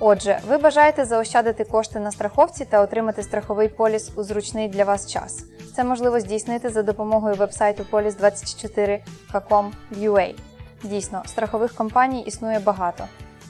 Отже, ви бажаєте заощадити кошти на страховці та отримати страховий поліс у зручний для вас час. Це можливо здійснити за допомогою вебсайту polis24.com.ua. Дійсно, страхових компаній існує багато.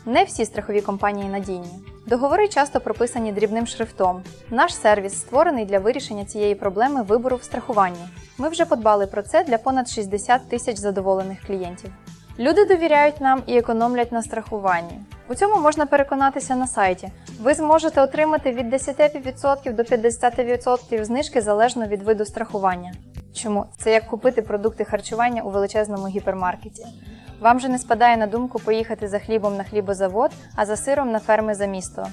Не всі страхові компанії надійні. Договори часто прописані дрібним шрифтом. Наш сервіс створений для вирішення цієї проблеми вибору в страхуванні. Ми вже подбали про це для понад 60 тисяч задоволених клієнтів. Люди довіряють нам і економлять на страхуванні. У цьому можна переконатися на сайті. Ви зможете отримати від 10% до 50% знижки залежно від виду страхування. Чому? Це як купити продукти харчування у величезному гіпермаркеті. Вам же не спадає на думку поїхати за хлібом на хлібозавод, а за сиром на ферми за місто.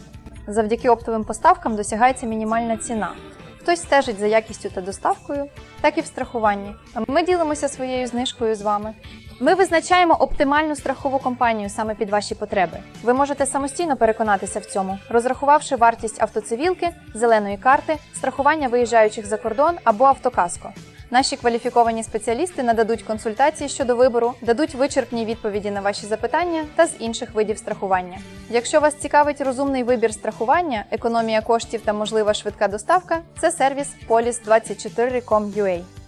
Завдяки оптовим поставкам досягається мінімальна ціна. Хтось стежить за якістю та доставкою, так і в страхуванні. А ми ділимося своєю знижкою з вами. Ми визначаємо оптимальну страхову компанію саме під ваші потреби. Ви можете самостійно переконатися в цьому, розрахувавши вартість автоцивілки, зеленої карти, страхування виїжджаючих за кордон або автокаско. Наші кваліфіковані спеціалісти нададуть консультації щодо вибору, дадуть вичерпні відповіді на ваші запитання та з інших видів страхування. Якщо вас цікавить розумний вибір страхування, економія коштів та можлива швидка доставка, це сервіс polis24.com.ua.